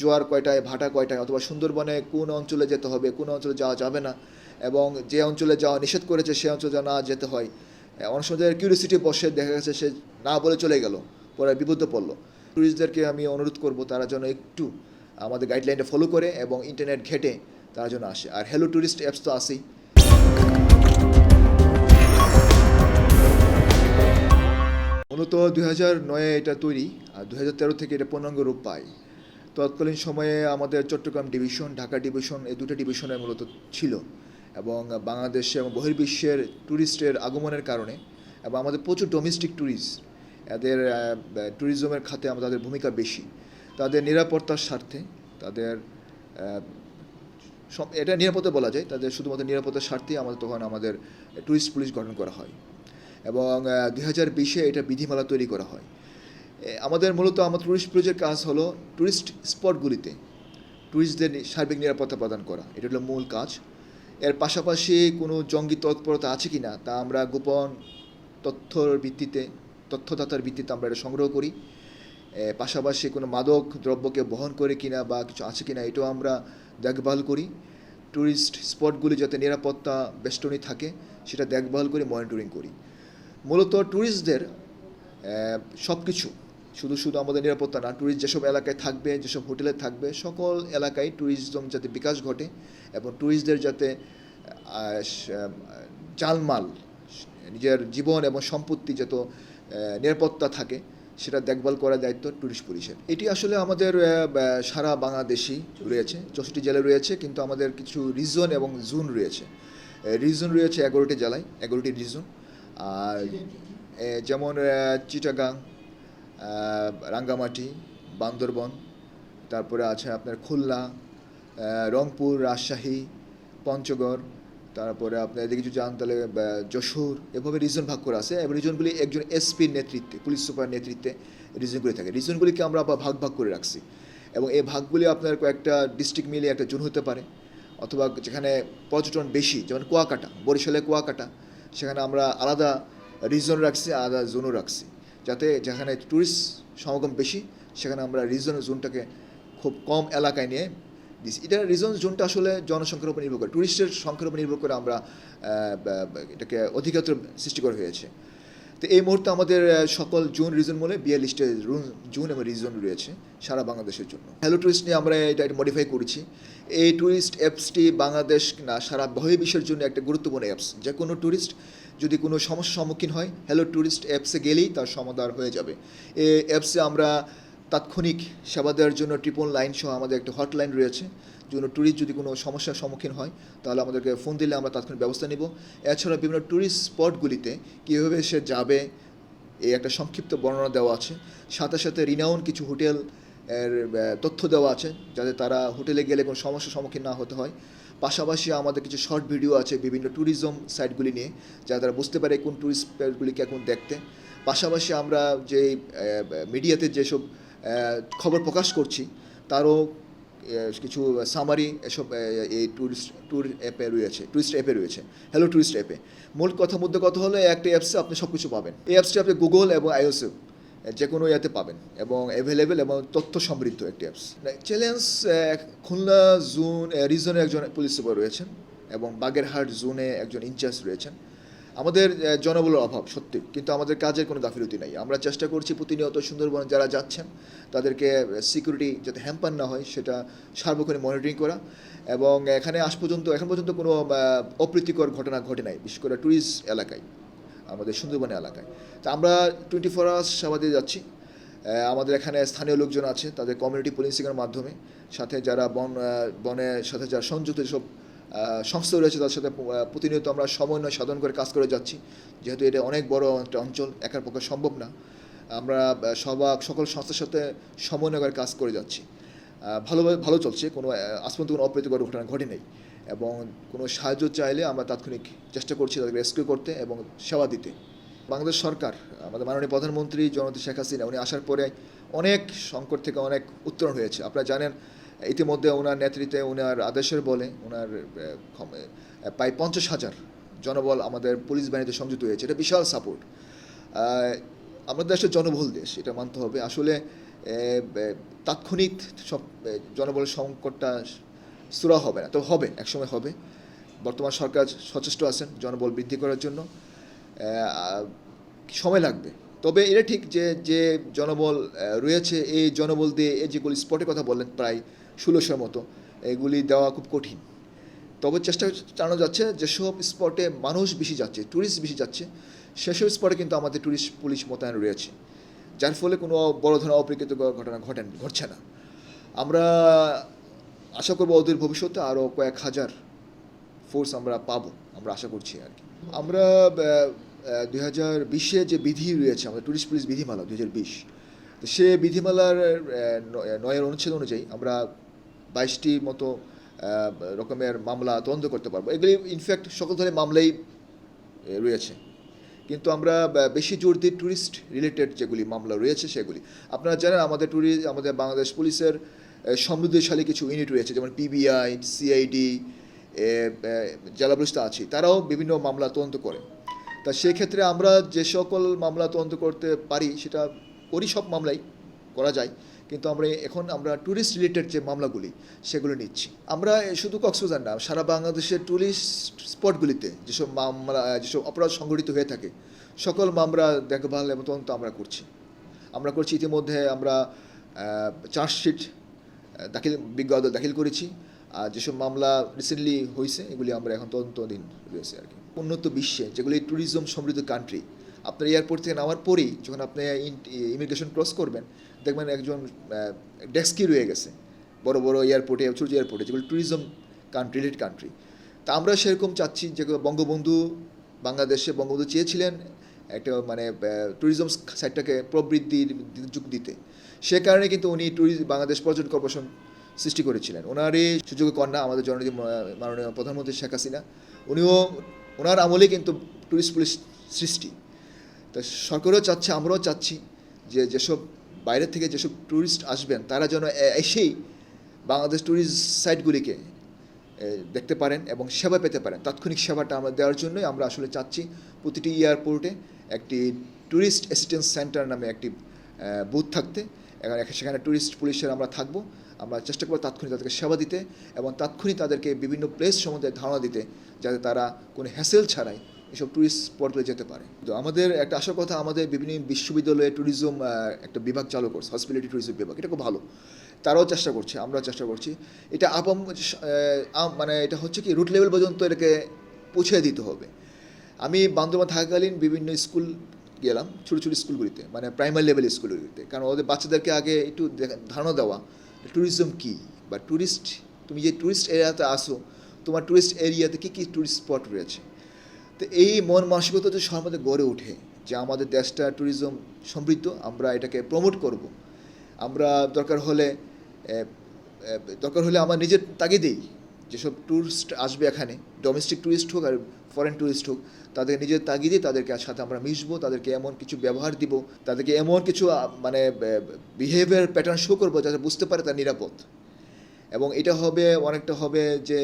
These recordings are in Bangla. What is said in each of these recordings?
জোয়ার কয়টায়, ভাটা কয়টায়, অথবা সুন্দরবনে কোন অঞ্চলে যেতে হবে, কোন অঞ্চলে যাওয়া যাবে না, এবং যে অঞ্চলে যাওয়া নিষেধ করেছে সে অঞ্চলে না যেতে হয়। অনেক সময় কিউরিয়াসিটি বসে, দেখা গেছে সে না বলে চলে গেল, পরে বিপদে পড়ল। ট্যুরিস্টদেরকে আমি অনুরোধ করব, তারা যেন একটু আমাদের গাইডলাইনটা ফলো করে এবং ইন্টারনেট ঘেটে তারা যেন আসে। আর হ্যালো ট্যুরিস্ট অ্যাপস তো আছেই। মূলত দুই হাজার নয়ে এটা তৈরি, আর দু হাজার তেরো থেকে এটা পূর্ণাঙ্গ রূপ পায়। তৎকালীন সময়ে আমাদের চট্টগ্রাম ডিভিশন, ঢাকা ডিভিশন এই দুটো ডিভিশনে মূলত ছিল এবং বাংলাদেশে এবং বহির্বিশ্বের ট্যুরিস্টের আগমনের কারণে এবং আমাদের প্রচুর ডোমেস্টিক ট্যুরিস্ট এদের ট্যুরিজমের খাতে আমাদের তাদের ভূমিকা বেশি। তাদের নিরাপত্তার স্বার্থে তাদের এটা নিরাপত্তা বলা যায়, তাদের শুধুমাত্র নিরাপত্তার স্বার্থেই আমাদের তখন আমাদের ট্যুরিস্ট পুলিশ গঠন করা হয়। এবং দুই হাজার বিশে এটা বিধিমালা তৈরি করা হয়। আমাদের মূলত আমার ট্যুরিস্ট পুলিশের কাজ হলো ট্যুরিস্ট স্পটগুলিতে ট্যুরিস্টদের সার্বিক নিরাপত্তা প্রদান করা। এটা হলো মূল কাজ। এর পাশাপাশি কোনো জঙ্গি তৎপরতা আছে কি না তা আমরা গোপন তথ্যর ভিত্তিতে, তথ্যদাতার ভিত্তিতে আমরা এটা সংগ্রহ করি। পাশাপাশি কোনো মাদক দ্রব্যকে বহন করে কিনা বা কিছু আছে কিনা, এটাও আমরা দেখভাল করি। ট্যুরিস্ট স্পটগুলি যাতে নিরাপত্তা বেষ্টনী থাকে, সেটা দেখভাল করি মনিটরিং করি। মূলত ট্যুরিস্টদের সব কিছু শুধু শুধু আমাদের নিরাপত্তা না ট্যুরিস্ট যেসব এলাকায় থাকবে, যেসব হোটেলে থাকবে, সকল এলাকায় ট্যুরিজম যাতে বিকাশ ঘটে এবং ট্যুরিস্টদের যাতে জানমাল নিজের জীবন এবং সম্পত্তি যত নিরাপত্তা থাকে, সেটা দেখভাল করার দায়িত্ব ট্যুরিস্ট পুলিশের। এটি আসলে আমাদের সারা বাংলাদেশই রয়েছে, চৌষট্টি জেলায় রয়েছে, কিন্তু আমাদের কিছু রিজন এবং জোন রয়েছে। রিজন রয়েছে এগারোটি জেলায়, এগারোটি রিজন আর যেমন চিটাগাং রাঙ্গামাটি, বান্দরবন, তারপরে আছে আপনার খুলনা রংপুর, রাজশাহী, পঞ্চগড়, তারপরে আপনার এদিকে যদি যান তাহলে যশোর, এভাবে রিজন ভাগ করা আছে। এবং রিজনগুলি একজন এসপির নেতৃত্বে, পুলিশ সুপার নেতৃত্বে রিজনগুলি থাকে। রিজনগুলিকে আমরা আবার ভাগ ভাগ করে রাখছি। এবং এই ভাগগুলি আপনার কয়েকটা ডিস্ট্রিক্ট মিলিয়ে একটা জোন হতে পারে। অথবা যেখানে পর্যটন বেশি, যেমন কুয়াকাটা, বরিশালে কুয়াকাটা, সেখানে আমরা আলাদা রিজন রাখছি, আলাদা জোনও রাখছি। যাতে যেখানে ট্যুরিস্ট সমাগম বেশি, সেখানে আমরা রিজন জোনটাকে খুব কম এলাকায় নিয়ে দিছি। এটা রিজন জোনটা আসলে জনসংখ্যার উপর নির্ভর করে ট্যুরিস্টের সংখ্যার উপর নির্ভর করে আমরা এটাকে অধিকতর সৃষ্টি করা হয়েছে। তো এই মুহূর্তে আমাদের সকল জোন রিজন বলে বিয়াল্লিশটা জোন এবং রিজন রয়েছে সারা বাংলাদেশের জন্য। হ্যালো টুরিস্ট নিয়ে আমরা এটা মডিফাই করেছি। এই ট্যুরিস্ট অ্যাপসটি বাংলাদেশ না, সারা বহির্বিশ্বের জন্য একটা গুরুত্বপূর্ণ অ্যাপস যে কোনো ট্যুরিস্ট যদি কোনো সমস্যার সম্মুখীন হয় হ্যালো ট্যুরিস্ট অ্যাপসে গেলেই তার সমাধান হয়ে যাবে। এই অ্যাপসে আমরা তাৎক্ষণিক সেবা দেওয়ার জন্য ট্রিপল লাইন সহ আমাদের একটা হটলাইন রয়েছে। কোনো ট্যুরিস্ট যদি কোনো সমস্যার সম্মুখীন হয়, তাহলে আমাদেরকে ফোন দিলে আমরা তাৎক্ষণিক ব্যবস্থা নিব। এছাড়া বিভিন্ন ট্যুরিস্ট স্পটগুলিতে কীভাবে সে যাবে, এই একটা সংক্ষিপ্ত বর্ণনা দেওয়া আছে। সাথে সাথে রিনাউন কিছু হোটেল এর তথ্য দেওয়া আছে, যাতে তারা হোটেলে গেলে কোনো সমস্যার সম্মুখীন না হতে হয়। পাশাপাশি আমাদের কিছু শর্ট ভিডিও আছে বিভিন্ন ট্যুরিজম সাইটগুলি নিয়ে যা তারা বুঝতে পারে কোন ট্যুরিস্ট স্পটগুলিকে এখন দেখতে। পাশাপাশি আমরা যে মিডিয়াতে যেসব খবর প্রকাশ করছি, তারও কিছু সামারি এসব এই ট্যুরিস্ট ট্যুর অ্যাপে রয়েছে টুরিস্ট অ্যাপে রয়েছে। হ্যালো টুরিস্ট অ্যাপে মূল কথা মধ্যে কথা হলো একটা অ্যাপসে আপনি সব কিছু পাবেন। এই অ্যাপসটি আপনি গুগল এবং আইওসে যে কোনো ইয়াতে পাবেন এবং অ্যাভেলেবেল এবং তথ্য সমৃদ্ধ একটি অ্যাপস চ্যালেঞ্জ খুলনা জোন রিজনে একজন পুলিশ সুপার রয়েছেন এবং বাগেরহাট জোনে একজন ইনচার্জ রয়েছেন। আমাদের জনবলের অভাব, সত্যি। কিন্তু আমাদের কাজের কোনো গাফিলতি নাই। আমরা চেষ্টা করছি প্রতিনিয়ত সুন্দরবন যারা যাচ্ছেন, তাদেরকে সিকিউরিটি যাতে হ্যাম্পার না হয়, সেটা সার্বক্ষণিক মনিটরিং করা। এবং এখানে আজ পর্যন্ত, এখন পর্যন্ত কোনো অপ্রীতিকর ঘটনা ঘটে নাই, বিশেষ করে ট্যুরিস্ট এলাকায়, আমাদের সুন্দরবন এলাকায়। তা আমরা টোয়েন্টি ফোর আওয়ার্স সেবা দিয়ে যাচ্ছি। আমাদের এখানে স্থানীয় লোকজন আছে, তাদের কমিউনিটি পুলিশিংয়ের মাধ্যমে, সাথে যারা বন বনের সাথে যারা সংযুক্ত যেসব সংস্থা রয়েছে তার সাথে প্রতিনিয়ত আমরা সমন্বয় সাধন করে কাজ করে যাচ্ছি। যেহেতু এটা অনেক বড় একটা অঞ্চল, একার পক্ষে সম্ভব না। আমরা সবা সকল সংস্থার সাথে সমন্বয় করে কাজ করে যাচ্ছি। ভালোভাবে, ভালো চলছে, কোনো আজ পর্যন্ত কোনো অপ্রীতিকর ঘটনা ঘটে নেই এবং কোনো সাহায্য চাইলে আমরা তাৎক্ষণিক চেষ্টা করছি তাদেরকে রেস্কিউ করতে এবং সেবা দিতে। বাংলাদেশ সরকার, আমাদের মাননীয় প্রধানমন্ত্রী জনতা শেখ হাসিনা, উনি আসার পরে অনেক সংকট থেকে অনেক উত্তরণ হয়েছে। আপনারা জানেন ইতিমধ্যে ওনার নেতৃত্বে ওনার আদেশের বলে ওনার প্রায় পঞ্চাশ হাজার জনবল আমাদের পুলিশ বাহিনীতে সংযুক্ত হয়েছে। এটা বিশাল সাপোর্ট আমাদের দেশের জনবহুল দেশ এটা মানতে হবে। আসলে তাৎক্ষণিক সব এ, জনবলের সংকটটা সুরা হবে না। তো হবে একসময় হবে। বর্তমান সরকার সচেষ্ট আছেন জনবল বৃদ্ধি করার জন্য। সময় লাগবে। তবে এটা ঠিক যে যে জনবল রয়েছে এই জনবল দিয়ে এই যেগুলি স্পটের কথা বললেন প্রায় ষোলোশোর মতো। এগুলি দেওয়া খুব কঠিন। তবে চেষ্টা চালানো যাচ্ছে, যেসব স্পটে মানুষ বেশি যাচ্ছে ট্যুরিস্ট বেশি যাচ্ছে, সেসব স্পটে কিন্তু আমাদের ট্যুরিস্ট পুলিশ মোতায়েন রয়েছে। যার ফলে কোনো বড় ধরনের অপ্রীকৃত ঘটনা ঘটেন, ঘটছে না। আমরা আশা করব ওদের ভবিষ্যতে আরও কয়েক হাজার ফোর্স আমরা পাবো, আমরা আশা করছি আর কি। আমরা দুই হাজার বিশে যে বিধি রয়েছে, আমাদের ট্যুরিস্ট পুলিশ বিধিমালা, দুই হাজার বিশ সে বিধিমালার নয়ের অনুচ্ছেদ অনুযায়ী আমরা বাইশটির মতো রকমের মামলা তদন্ত করতে পারব। এগুলি ইনফ্যাক্ট সকল ধরনের মামলাই রয়েছে। কিন্তু আমরা বেশি জোর দিই ট্যুরিস্ট রিলেটেড যেগুলি মামলা রয়েছে সেগুলি। আপনারা জানেন, আমাদের ট্যুরিস্ট আমাদের বাংলাদেশ পুলিশের সমৃদ্ধশালী কিছু ইউনিট রয়েছে, যেমন পিবিআই সিআইডি জেলা পুলিশ আছে। তারাও বিভিন্ন মামলা তদন্ত করে। তা সেক্ষেত্রে আমরা যে সকল মামলা তদন্ত করতে পারি, সেটা করি সব মামলাই করা যায়। কিন্তু আমরা এখন আমরা ট্যুরিস্ট রিলেটেড যে মামলাগুলি, সেগুলো নিচ্ছি। আমরা শুধু কক্সবাজার না, সারা বাংলাদেশের ট্যুরিস্ট স্পটগুলিতে যেসব মামলা যেসব অপরাধ সংঘটিত হয়ে থাকে, সকল মামলা দেখভাল এবং তদন্ত আমরা করছি। আমরা করছি ইতিমধ্যে আমরা চার্জশিট দাখিল, বিজ্ঞ দাখিল করেছি। আর যেসব মামলা রিসেন্টলি হয়েছে এগুলি আমরা এখন তদন্তধীন রয়েছে আর কি। উন্নত বিশ্বে যেগুলি ট্যুরিজম সমৃদ্ধ কান্ট্রি আপনার এয়ারপোর্ট থেকে নামার পরেই যখন আপনি ইমিগ্রেশন ক্রস করবেন, দেখবেন একজন ডেস্কি রয়ে গেছে। বড় বড় এয়ারপোর্টে ছোটো এয়ারপোর্টে যেগুলো ট্যুরিজম কান্ট্রি রিলেটেড কান্ট্রি তা আমরা সেরকম চাচ্ছি যে বঙ্গবন্ধু, বাংলাদেশে বঙ্গবন্ধু চেয়েছিলেন একটা মানে ট্যুরিজম সাইটটাকে প্রবৃদ্ধির যুগ দিতে সে কারণে কিন্তু উনি ট্যুরিজম বাংলাদেশ পর্যটন কর্পোরেশন সৃষ্টি করেছিলেন। ওনারই সুযোগ কন্যা আমাদের জননীতি মাননীয় প্রধানমন্ত্রী শেখ হাসিনা। উনিও, ওনার আমলে কিন্তু ট্যুরিস্ট পুলিশ সৃষ্টি। তা সরকারও চাচ্ছে, আমরাও চাচ্ছি যে যেসব বাইরে থেকে যেসব ট্যুরিস্ট আসবেন, তারা যেন এসেই বাংলাদেশ ট্যুরিস্ট সাইটগুলিকে দেখতে পারেন এবং সেবা পেতে পারেন। তাৎক্ষণিক সেবাটা আমরা দেওয়ার জন্যই আমরা আসলে চাচ্ছি প্রতিটি এয়ারপোর্টে একটি ট্যুরিস্ট অ্যাসিস্ট্যান্স সেন্টার নামে একটি বুথ থাকতে। সেখানে ট্যুরিস্ট পুলিশের আমরা থাকব। আমরা চেষ্টা করব তাৎক্ষণিক তাদেরকে সেবা দিতে এবং তাৎক্ষণিক তাদেরকে বিভিন্ন প্লেস সম্বন্ধে ধারণা দিতে যাতে তারা কোনো হ্যাসেল ছাড়াই এসব ট্যুরিস্ট স্পটগুলো যেতে পারে। তো আমাদের একটা আসার কথা, আমাদের বিভিন্ন বিশ্ববিদ্যালয়ে ট্যুরিজম একটা বিভাগ চালু করছে হসপিটালিটি ট্যুরিজম বিভাগ। এটা খুব ভালো। তারাও চেষ্টা করছে, আমরাও চেষ্টা করছি। এটা আপাম মানে এটা হচ্ছে কি রুট লেভেল পর্যন্ত এটাকে পৌঁছে দিতে হবে। আমি বান্দরবান থাকাকালীন বিভিন্ন স্কুল গেলাম, ছোটো ছোটো স্কুলগুলিতে মানে প্রাইমারি লেভেল স্কুলগুলিতে কারণ ওদের বাচ্চাদেরকে আগে একটু ধারণা দেওয়া ট্যুরিজম কী? বা ট্যুরিস্ট তুমি যে ট্যুরিস্ট এরিয়াতে আসো, তোমার ট্যুরিস্ট এরিয়াতে কী কী ট্যুরিস্ট স্পট রয়েছে? তো এই মন মানসিকতা যদি সবার মধ্যে গড়ে ওঠে যে আমাদের দেশটা ট্যুরিজম সমৃদ্ধ, আমরা এটাকে প্রমোট করব। আমরা দরকার হলে দরকার হলে আমার নিজের তাগিদেই যেসব ট্যুরিস্ট আসবে এখানে ডোমেস্টিক ট্যুরিস্ট হোক আর ফরেন ট্যুরিস্ট হোক তাদের নিজের তাগিদে তাদেরকে সাথে আমরা মিশবো, তাদেরকে এমন কিছু ব্যবহার দিব, তাদেরকে এমন কিছু মানে বিহেভিয়ার প্যাটার্ন শো করব যাতে বুঝতে পারে তার নিরাপদ। এবং এটা হবে, অনেকটা হবে যে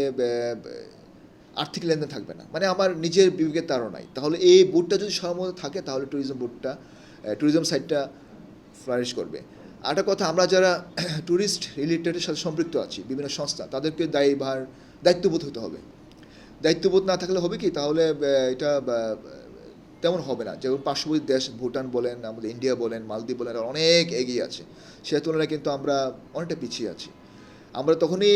আর্থিক লেনদেন থাকবে না। মানে আমার নিজের বিবেকের তারও নাই। তাহলে এই বোর্ডটা যদি মধ্যে থাকে, তাহলে ট্যুরিজম বোর্ডটা ট্যুরিজম সাইটটা ফ্লারিশ করবে। আরেকটা কথা, আমরা যারা ট্যুরিস্ট রিলেটেডের সাথে সম্পৃক্ত আছি, বিভিন্ন সংস্থা, তাদেরকে দায়ীভার, দায়িত্ববোধ হতে হবে। দায়িত্ববোধ না থাকলে হবে কি? তাহলে এটা তেমন হবে না। যেমন পার্শ্ববর্তী দেশ, ভুটান বলেন, আমাদের ইন্ডিয়া বলেন, মালদ্বীপ বলেন অনেক এগিয়ে আছে। সে তুলনায় কিন্তু আমরা অনেকটা পিছিয়ে আছি। আমরা তখনই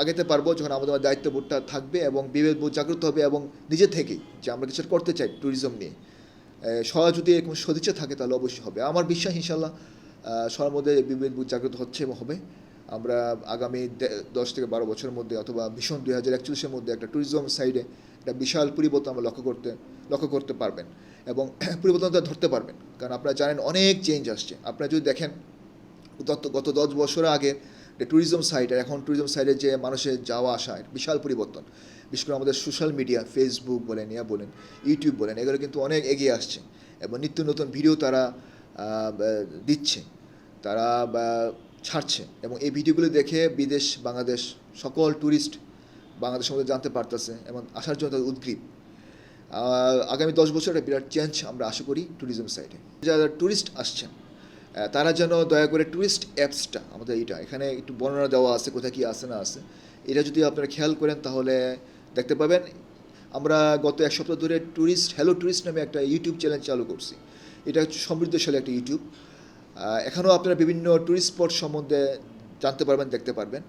আগাতে পারব যখন আমাদের দায়িত্ববোধটা থাকবে এবং বিবেকবোধ জাগ্রত হবে এবং নিজে থেকেই যে আমরা কিছু করতে চাই ট্যুরিজম নিয়ে। সবার যদি এরকম সদিচ্ছা থাকে তাহলে অবশ্যই হবে। আমার বিশ্বাস ইনশাল্লাহ সবার মধ্যে বিবেকবোধ জাগ্রত হচ্ছে এবং হবে। আমরা আগামী দশ থেকে বারো বছরের মধ্যে অথবা ভীষণ দুই হাজার একচল্লিশের মধ্যে একটা ট্যুরিজম সাইডে একটা বিশাল পরিবর্তন আমরা লক্ষ্য করতে লক্ষ্য করতে পারবেন এবং পরিবর্তনটা ধরতে পারবেন। কারণ আপনারা জানেন অনেক চেঞ্জ আসছে। আপনারা যদি দেখেন, গত দশ বছর আগে ট্যুরিজম সাইট এখন ট্যুরিজম সাইটে যে মানুষের যাওয়া আসা বিশাল পরিবর্তন। বিশেষ করে আমাদের সোশ্যাল মিডিয়া ফেসবুক বলেন, ইয়া বলেন ইউটিউব বলেন, এগুলো কিন্তু অনেক এগিয়ে আসছে। এবং নিত্য নতুন ভিডিও তারা দিচ্ছে, তারা ছাড়ছে। এবং এই ভিডিওগুলো দেখে বিদেশ, বাংলাদেশ, সকল ট্যুরিস্ট বাংলাদেশের মধ্যে জানতে পারতেছে এবং আসার জন্য তাদের উদ্গ্রীব। আগামী দশ বছর একটা বিরাট চেঞ্জ আমরা আশা করি ট্যুরিজম সাইডে যারা ট্যুরিস্ট আসছেন তারা যেন দয়া করে ট্যুরিস্ট অ্যাপসটা আমাদের এটা এখানে একটু বর্ণনা দেওয়া আছে, কোথায় কী আছে না আছে। এটা যদি আপনারা খেয়াল করেন, তাহলে দেখতে পাবেন, আমরা গত এক সপ্তাহ ধরে ট্যুরিস্ট হ্যালো ট্যুরিস্ট নামে একটা ইউটিউব চ্যানেল চালু করছি। এটা হচ্ছে সমৃদ্ধশালী একটা ইউটিউব এখানেও আপনারা বিভিন্ন ট্যুরিস্ট স্পট সম্বন্ধে জানতে পারবেন, দেখতে পারবেন।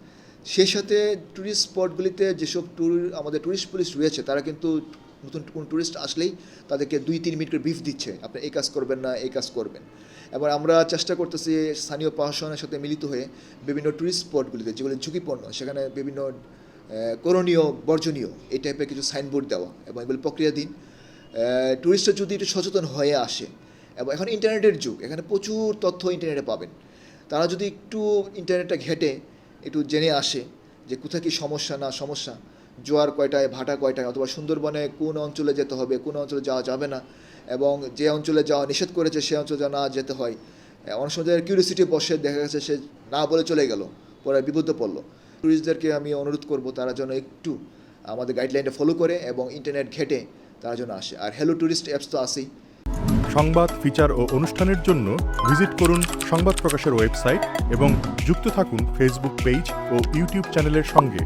সেই সাথে ট্যুরিস্ট স্পটগুলিতে যেসব ট্যুর আমাদের ট্যুরিস্ট পুলিশ রয়েছে, তারা কিন্তু নতুন, কোনো ট্যুরিস্ট আসলেই তাদেরকে দুই, তিন মিনিট করে ব্রিফ দিচ্ছে। আপনি এই কাজ করবেন না, এই কাজ করবেন। এবার আমরা চেষ্টা করতেছি স্থানীয় প্রশাসনের সাথে মিলিত হয়ে বিভিন্ন ট্যুরিস্ট স্পটগুলিতে যেগুলো ঝুঁকিপূর্ণ, সেখানে বিভিন্ন করণীয়, বর্জনীয়, এই টাইপের কিছু সাইনবোর্ড দেওয়া এবং এগুলো প্রক্রিয়াধীন। ট্যুরিস্টরা যদি একটু সচেতন হয়ে আসে, এবং এখন ইন্টারনেটের যুগ, এখানে প্রচুর তথ্য ইন্টারনেটে পাবেন। তারা যদি একটু ইন্টারনেটটা ঘেটে, একটু জেনে আসে যে কোথায় কী সমস্যা, না সমস্যা জোয়ার কয়টায়, ভাটা কয়টায়, অথবা সুন্দরবনে কোন অঞ্চলে যেতে হবে, কোন অঞ্চলে যাওয়া যাবে না, এবং যে অঞ্চলে যাওয়া নিষেধ করেছে সে অঞ্চলে না যেতে হয়। অনেক সময় কিউরিয়াসিটি বসে, দেখা গেছে সে না বলে চলে গেল, পরে বিপদে পড়ল। ট্যুরিস্টদেরকে আমি অনুরোধ করব, তারা যেন একটু আমাদের গাইডলাইনটা ফলো করে এবং ইন্টারনেট ঘেটে তারা যেন আসে। আর হ্যালো ট্যুরিস্ট অ্যাপস তো আছেই। সংবাদ ফিচার ও অনুষ্ঠানের জন্য ভিজিট করুন সংবাদ প্রকাশের ওয়েবসাইট এবং যুক্ত থাকুন ফেসবুক পেজ ও ইউটিউব চ্যানেলের সঙ্গে।